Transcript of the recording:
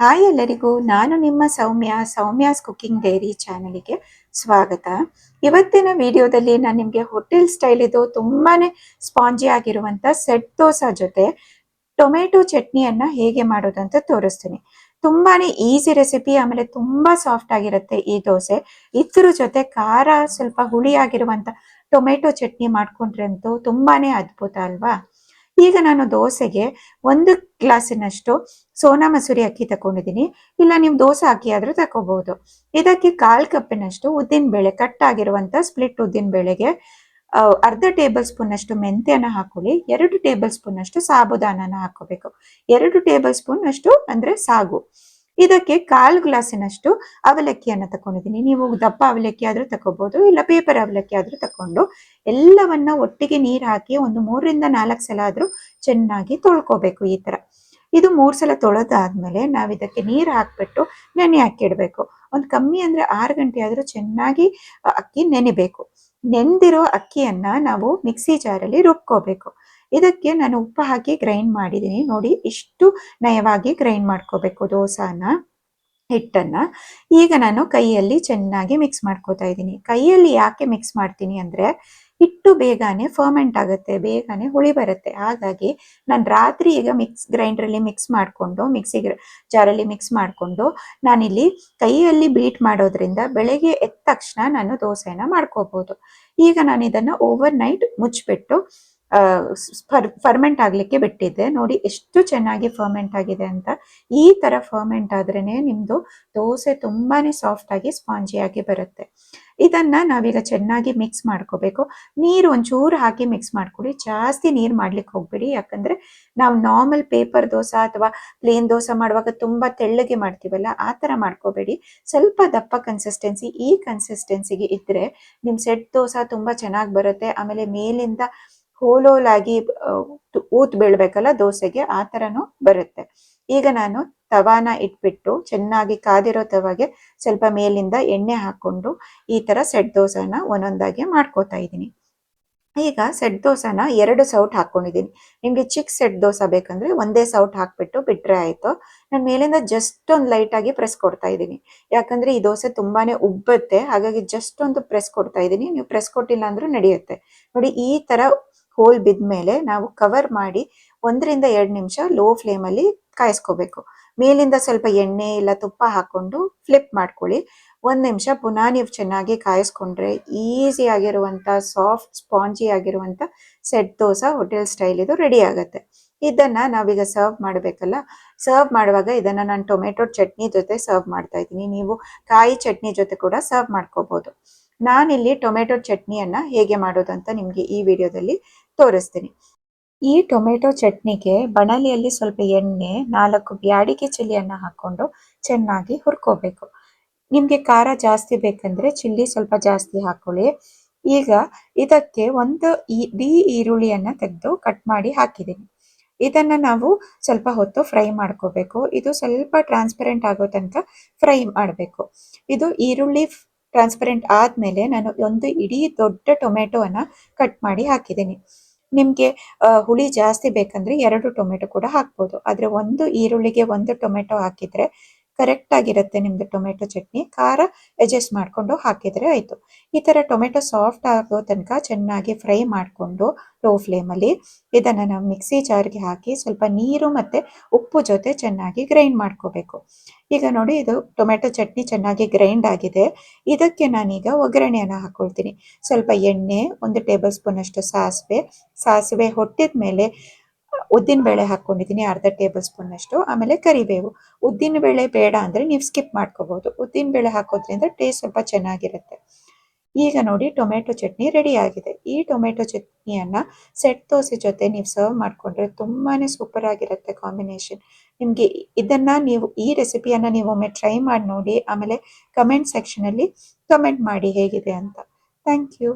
Hi ಎಲ್ಲರಿಗೂ, ನಾನು ನಿಮ್ಮ ಸೌಮ್ಯ, ಸೌಮ್ಯಾಸ್ ಕುಕಿಂಗ್ ಡೈರಿ ಚಾನಲ್ಗೆ ಸ್ವಾಗತ. ಇವತ್ತಿನ ವಿಡಿಯೋದಲ್ಲಿ ನಾನು ನಿಮಗೆ ಹೋಟೆಲ್ ಸ್ಟೈಲ್ ಇದು ತುಂಬಾನೇ ಸ್ಪಾಂಜಿ ಆಗಿರುವಂತ ಸೆಟ್ ದೋಸಾ ಜೊತೆ ಟೊಮೆಟೊ ಚಟ್ನಿಯನ್ನ ಹೇಗೆ ಮಾಡೋದು ಅಂತ ತೋರಿಸ್ತೀನಿ. ತುಂಬಾನೇ ಈಸಿ ರೆಸಿಪಿ, ಆಮೇಲೆ ತುಂಬಾ ಸಾಫ್ಟ್ ಆಗಿರುತ್ತೆ ಈ ದೋಸೆ. ಇದ್ರ ಜೊತೆ ಖಾರ, ಸ್ವಲ್ಪ ಹುಳಿ ಆಗಿರುವಂತ ಟೊಮೆಟೊ ಚಟ್ನಿ ಮಾಡ್ಕೊಂಡ್ರೆ ಅಂತೂ ತುಂಬಾನೇ ಅದ್ಭುತ ಅಲ್ವಾ? ಈಗ ನಾನು ದೋಸೆಗೆ ಒಂದು ಗ್ಲಾಸಿನಷ್ಟು ಸೋನಾ ಮಸೂರಿ ಅಕ್ಕಿ ತಗೊಂಡಿದ್ದೀನಿ ಇಲ್ಲ, ನೀವು ದೋಸೆ ಅಕ್ಕಿ ಆದ್ರೂ ತಗೋಬಹುದು ಇದಕ್ಕೆ ಕಾಲ್ ಕಪ್ಪಿನಷ್ಟು ಉದ್ದಿನ ಬೇಳೆ, ಕಟ್ ಆಗಿರುವಂತ ಸ್ಪ್ಲಿಟ್ ಉದ್ದಿನ ಬೇಳೆಗೆ ಅರ್ಧ ಟೇಬಲ್ ಸ್ಪೂನ್ ಅಷ್ಟು ಮೆಂತ್ಯನ ಹಾಕೊಳ್ಳಿ. ಎರಡು ಟೇಬಲ್ ಸ್ಪೂನ್ ಅಷ್ಟು ಸಾಬುದಾನನ ಹಾಕೋಬೇಕು ಎರಡು ಟೇಬಲ್ ಸ್ಪೂನ್ ಅಷ್ಟು ಅಂದ್ರೆ ಸಾಗು. ಇದಕ್ಕೆ ಕಾಲು ಗ್ಲಾಸಿನಷ್ಟು ಅವಲಕ್ಕಿಯನ್ನು ತಕೊಂಡಿದ್ದೀನಿ. ನೀವು ದಪ್ಪ ಅವಲಕ್ಕಿ ಆದರೂ ತಗೋಬಹುದು ಇಲ್ಲ ಪೇಪರ್ ಅವಲಕ್ಕಿ ಆದರೂ ತಕೊಂಡು ಎಲ್ಲವನ್ನ ಒಟ್ಟಿಗೆ ನೀರು ಹಾಕಿ ಒಂದು ಮೂರರಿಂದ ನಾಲ್ಕು ಸಲ ಆದ್ರೂ ಚೆನ್ನಾಗಿ ತೊಳ್ಕೊಬೇಕು ಈ ತರ. ಇದು ಮೂರು ಸಲ ತೊಳೆದಾದ್ಮೇಲೆ ನಾವು ಇದಕ್ಕೆ ನೀರು ಹಾಕ್ಬಿಟ್ಟು ನೆನೆ ಹಾಕಿಡಬೇಕು. ಒಂದು ಕಮ್ಮಿ ಅಂದ್ರೆ ಆರು ಗಂಟೆ ಆದರೂ ಚೆನ್ನಾಗಿ ಅಕ್ಕಿ ನೆನೆಬೇಕು. ನೆಂದಿರೋ ಅಕ್ಕಿಯನ್ನ ನಾವು ಮಿಕ್ಸಿ ಜಾರಲ್ಲಿ ರುಬ್ಕೋಬೇಕು. ಇದಕ್ಕೆ ನಾನು ಉಪ್ಪು ಹಾಕಿ ಗ್ರೈಂಡ್ ಮಾಡಿದ್ದೀನಿ. ನೋಡಿ, ಇಷ್ಟು ನಯವಾಗಿ ಗ್ರೈಂಡ್ ಮಾಡ್ಕೋಬೇಕು ದೋಸಾನ, ಹಿಟ್ಟನ್ನ. ಈಗ ನಾನು ಕೈಯಲ್ಲಿ ಚೆನ್ನಾಗಿ ಮಿಕ್ಸ್ ಮಾಡ್ಕೋತಾ ಇದ್ದೀನಿ. ಕೈಯಲ್ಲಿ ಯಾಕೆ ಮಿಕ್ಸ್ ಮಾಡ್ತೀನಿ ಅಂದ್ರೆ ಹಿಟ್ಟು ಬೇಗನೆ ಫರ್ಮೆಂಟ್ ಆಗುತ್ತೆ, ಬೇಗನೆ ಹುಳಿ ಬರುತ್ತೆ. ಹಾಗಾಗಿ ನಾನು ರಾತ್ರಿ ಈಗ ಮಿಕ್ಸ್ ಗ್ರೈಂಡ್ರಲ್ಲಿ ಮಿಕ್ಸ್ ಮಾಡಿಕೊಂಡು ಮಿಕ್ಸಿ ಜಾರಲ್ಲಿ ಮಿಕ್ಸ್ ಮಾಡಿಕೊಂಡು ನಾನಿಲ್ಲಿ ಕೈಯಲ್ಲಿ ಬೀಟ್ ಮಾಡೋದ್ರಿಂದ ಬೆಳಗ್ಗೆ ಎದ್ದ ತಕ್ಷಣ ನಾನು ದೋಸೆನ ಮಾಡ್ಕೋಬಹುದು ಈಗ ನಾನು ಇದನ್ನ ಓವರ್ ನೈಟ್ ಮುಚ್ಚಿಬಿಟ್ಟು ಫರ್ಮೆಂಟ್ ಆಗ್ಲಿಕ್ಕೆ ಬಿಟ್ಟಿದ್ದೆ. ನೋಡಿ ಎಷ್ಟು ಚೆನ್ನಾಗಿ ಫರ್ಮೆಂಟ್ ಆಗಿದೆ ಅಂತ. ಈ ತರ ಫರ್ಮೆಂಟ್ ಆದ್ರೇನೆ ನಿಮ್ದು ದೋಸೆ ತುಂಬಾನೇ ಸಾಫ್ಟ್ ಆಗಿ ಸ್ಪಾಂಜಿ ಆಗಿ ಬರುತ್ತೆ. ಇದನ್ನ ನಾವೀಗ ಚೆನ್ನಾಗಿ ಮಿಕ್ಸ್ ಮಾಡ್ಕೋಬೇಕು. ನೀರು ಒಂಚೂರು ಹಾಕಿ ಮಿಕ್ಸ್ ಮಾಡ್ಕೊಡಿ. ಜಾಸ್ತಿ ನೀರು ಮಾಡ್ಲಿಕ್ಕೆ ಹೋಗ್ಬೇಡಿ. ಯಾಕಂದ್ರೆ ನಾವು ನಾರ್ಮಲ್ ಪೇಪರ್ ದೋಸೆ ಅಥವಾ ಪ್ಲೇನ್ ದೋಸೆ ಮಾಡುವಾಗ ತುಂಬಾ ತೆಳ್ಳಗೆ ಮಾಡ್ತೀವಲ್ಲ, ಆ ತರ ಮಾಡ್ಕೋಬೇಡಿ. ಸ್ವಲ್ಪ ದಪ್ಪ ಕನ್ಸಿಸ್ಟೆನ್ಸಿ ಈ ಕನ್ಸಿಸ್ಟೆನ್ಸಿಗೆ ಇದ್ರೆ ನಿಮ್ ಸೆಟ್ ದೋಸೆ ತುಂಬಾ ಚೆನ್ನಾಗಿ ಬರುತ್ತೆ. ಆಮೇಲೆ ಮೇಲಿಂದ ಹೋಲೋಲಾಗಿ ಊತ್ ಬೀಳ್ಬೇಕಲ್ಲ ದೋಸೆಗೆ, ಆ ಥರನೂ ಬರುತ್ತೆ. ಈಗ ನಾನು ತವಾನ ಇಟ್ಬಿಟ್ಟು ಚೆನ್ನಾಗಿ ಕಾದಿರೋ ತವಾಗೆ ಸ್ವಲ್ಪ ಮೇಲಿಂದ ಎಣ್ಣೆ ಹಾಕೊಂಡು ಈ ತರ ಸೆಟ್ ದೋಸೆನ ಒಂದೊಂದಾಗಿ ಮಾಡ್ಕೋತಾ ಇದ್ದೀನಿ. ಈಗ ಸೆಟ್ ದೋಸೆನ ಎರಡು ಸೌಟ್ ಹಾಕೊಂಡಿದ್ದೀನಿ. ನಿಮ್ಗೆ ಚಿಕ್ಕ ಸೆಟ್ ದೋಸೆ ಬೇಕಂದ್ರೆ ಒಂದೇ ಸೌಟ್ ಹಾಕ್ಬಿಟ್ಟು ಬಿಟ್ರೆ ಆಯ್ತು. ನಾನು ಮೇಲಿಂದ ಜಸ್ಟ್ ಒಂದು ಲೈಟಾಗಿ ಪ್ರೆಸ್ ಕೊಡ್ತಾ ಇದ್ದೀನಿ. ಯಾಕಂದ್ರೆ ಈ ದೋಸೆ ತುಂಬಾನೇ ಉಬ್ಬುತ್ತೆ. ಹಾಗಾಗಿ ಜಸ್ಟ್ ಒಂದು ಪ್ರೆಸ್ ಕೊಡ್ತಾ ಇದ್ದೀನಿ. ನೀವು ಪ್ರೆಸ್ ಕೊಟ್ಟಿಲ್ಲ ಅಂದ್ರೂ ನಡೆಯುತ್ತೆ. ನೋಡಿ ಈ ತರ ಹೋಲ್ ಬಿದ್ಮೇಲೆ ನಾವು ಕವರ್ ಮಾಡಿ ಒಂದರಿಂದ ಎರಡು ನಿಮಿಷ ಲೋ ಫ್ಲೇಮ್ ಅಲ್ಲಿ ಕಾಯಿಸ್ಕೋಬೇಕು. ಮೇಲಿಂದ ಸ್ವಲ್ಪ ಎಣ್ಣೆ ಇಲ್ಲ ತುಪ್ಪ ಹಾಕೊಂಡು ಫ್ಲಿಪ್ ಮಾಡ್ಕೊಳ್ಳಿ. ಒಂದು ನಿಮಿಷ ಪುನಃ ನೀವು ಚೆನ್ನಾಗಿ ಕಾಯಿಸ್ಕೊಂಡ್ರೆ ಈಸಿ ಆಗಿರುವಂಥ ಸಾಫ್ಟ್ ಸ್ಪಾಂಜಿ ಆಗಿರುವಂಥ ಸೆಟ್ ದೋಸೆ ಹೋಟೆಲ್ ಸ್ಟೈಲ್ ಇದು ರೆಡಿ ಆಗುತ್ತೆ. ಇದನ್ನು ನಾವೀಗ ಸರ್ವ್ ಮಾಡಬೇಕಲ್ಲ? ಸರ್ವ್ ಮಾಡುವಾಗ ಇದನ್ನ ನಾನು ಟೊಮೆಟೊ ಚಟ್ನಿ ಜೊತೆ ಸರ್ವ್ ಮಾಡ್ತಾ ಇದ್ದೀನಿ. ನೀವು ಕಾಯಿ ಚಟ್ನಿ ಜೊತೆ ಕೂಡ ಸರ್ವ್ ಮಾಡ್ಕೋಬಹುದು ನಾನಿಲ್ಲಿ ಟೊಮೆಟೊ ಚಟ್ನಿಯನ್ನ ಹೇಗೆ ಮಾಡೋದು ಅಂತ ನಿಮ್ಗೆ ಈ ವಿಡಿಯೋದಲ್ಲಿ ತೋರಿಸ್ತೀನಿ. ಈ ಟೊಮೆಟೊ ಚಟ್ನಿಗೆ ಬಣಲಿಯಲ್ಲಿ ಸ್ವಲ್ಪ ಎಣ್ಣೆ, ನಾಲ್ಕು ಬ್ಯಾಡಿಗೆ ಚಿಲ್ಲಿಯನ್ನ ಹಾಕೊಂಡು ಚೆನ್ನಾಗಿ ಹುರ್ಕೋಬೇಕು. ನಿಮ್ಗೆ ಖಾರ ಜಾಸ್ತಿ ಬೇಕಂದ್ರೆ ಚಿಲ್ಲಿ ಸ್ವಲ್ಪ ಜಾಸ್ತಿ ಹಾಕೊಳ್ಳಿ. ಈಗ ಇದಕ್ಕೆ ಒಂದು ಇಡೀ ಈರುಳ್ಳಿಯನ್ನ ತೆಗೆದು ಕಟ್ ಮಾಡಿ ಹಾಕಿದ್ದೀನಿ. ಇದನ್ನ ನಾವು ಸ್ವಲ್ಪ ಹೊತ್ತು ಫ್ರೈ ಮಾಡ್ಕೋಬೇಕು. ಇದು ಸ್ವಲ್ಪ ಟ್ರಾನ್ಸ್ಪರೆಂಟ್ ಆಗೋ ತನಕ ಫ್ರೈ ಮಾಡಬೇಕು. ಇದು ಈರುಳ್ಳಿ ಟ್ರಾನ್ಸ್ಪರೆಂಟ್ ಆದ್ಮೇಲೆ ನಾನು ಒಂದು ಇಡೀ ದೊಡ್ಡ ಟೊಮೆಟೊವನ್ನ ಕಟ್ ಮಾಡಿ ಹಾಕಿದ್ದೀನಿ. ನಿಮ್ಗೆ ಹುಳಿ ಜಾಸ್ತಿ ಬೇಕಂದ್ರೆ ಎರಡು ಟೊಮೆಟೊ ಕೂಡ ಹಾಕ್ಬೋದು. ಆದ್ರೆ ಒಂದು ಈರುಳ್ಳಿಗೆ ಒಂದು ಟೊಮೆಟೊ ಹಾಕಿದ್ರೆ ಕರೆಕ್ಟ್ ಆಗಿರುತ್ತೆ ನಿಮ್ದು ಟೊಮೆಟೊ ಚಟ್ನಿ. ಖಾರ ಅಡ್ಜಸ್ಟ್ ಮಾಡ್ಕೊಂಡು ಹಾಕಿದ್ರೆ ಆಯ್ತು. ಈ ತರ ಟೊಮೆಟೊ ಸಾಫ್ಟ್ ಆಗೋ ತನಕ ಚೆನ್ನಾಗಿ ಫ್ರೈ ಮಾಡಿಕೊಂಡು ಲೋ ಫ್ಲೇಮಲ್ಲಿ ಇದನ್ನ ನಾವು ಮಿಕ್ಸಿ ಜಾರ್ಗೆ ಹಾಕಿ ಸ್ವಲ್ಪ ನೀರು ಮತ್ತೆ ಉಪ್ಪು ಜೊತೆ ಚೆನ್ನಾಗಿ ಗ್ರೈಂಡ್ ಮಾಡ್ಕೋಬೇಕು. ಈಗ ನೋಡಿ ಇದು ಟೊಮೆಟೊ ಚಟ್ನಿ ಚೆನ್ನಾಗಿ ಗ್ರೈಂಡ್ ಆಗಿದೆ. ಇದಕ್ಕೆ ನಾನೀಗ ಒಗ್ಗರಣೆಯನ್ನು ಹಾಕೊಳ್ತೀನಿ. ಸ್ವಲ್ಪ ಎಣ್ಣೆ, ಒಂದು ಟೇಬಲ್ ಸ್ಪೂನ್ ಅಷ್ಟು ಸಾಸಿವೆ ಸಾಸಿವೆ ಹೊಟ್ಟಿದ ಮೇಲೆ ಉದ್ದಿನ ಬೇಳೆ ಹಾಕೊಂಡಿದ್ದೀನಿ, ಅರ್ಧ ಟೇಬಲ್ ಸ್ಪೂನ್ ಅಷ್ಟು. ಆಮೇಲೆ ಕರಿಬೇವು. ಉದ್ದಿನ ಬೇಳೆ ಬೇಡ ಅಂದ್ರೆ ನೀವು ಸ್ಕಿಪ್ ಮಾಡ್ಕೋಬಹುದು. ಉದ್ದಿನ ಬೇಳೆ ಹಾಕೋದ್ರಿಂದ ಟೇಸ್ಟ್ ಸ್ವಲ್ಪ ಚೆನ್ನಾಗಿರುತ್ತೆ. ಈಗ ನೋಡಿ ಟೊಮೆಟೊ ಚಟ್ನಿ ರೆಡಿ ಆಗಿದೆ. ಈ ಟೊಮೆಟೊ ಚಟ್ನಿಯನ್ನ ಸೆಟ್ ದೋಸೆ ಜೊತೆ ನೀವು ಸರ್ವ್ ಮಾಡ್ಕೊಂಡ್ರೆ ತುಂಬಾನೇ ಸೂಪರ್ ಆಗಿರುತ್ತೆ ಕಾಂಬಿನೇಷನ್ ನಿಮ್ಗೆ ಇದನ್ನ ನೀವು, ಈ ರೆಸಿಪಿಯನ್ನ ನೀವು ಒಮ್ಮೆ ಟ್ರೈ ಮಾಡಿ ನೋಡಿ, ಆಮೇಲೆ ಕಮೆಂಟ್ ಸೆಕ್ಷನ್ ಅಲ್ಲಿ ಕಮೆಂಟ್ ಮಾಡಿ ಹೇಗಿದೆ ಅಂತ. Thank you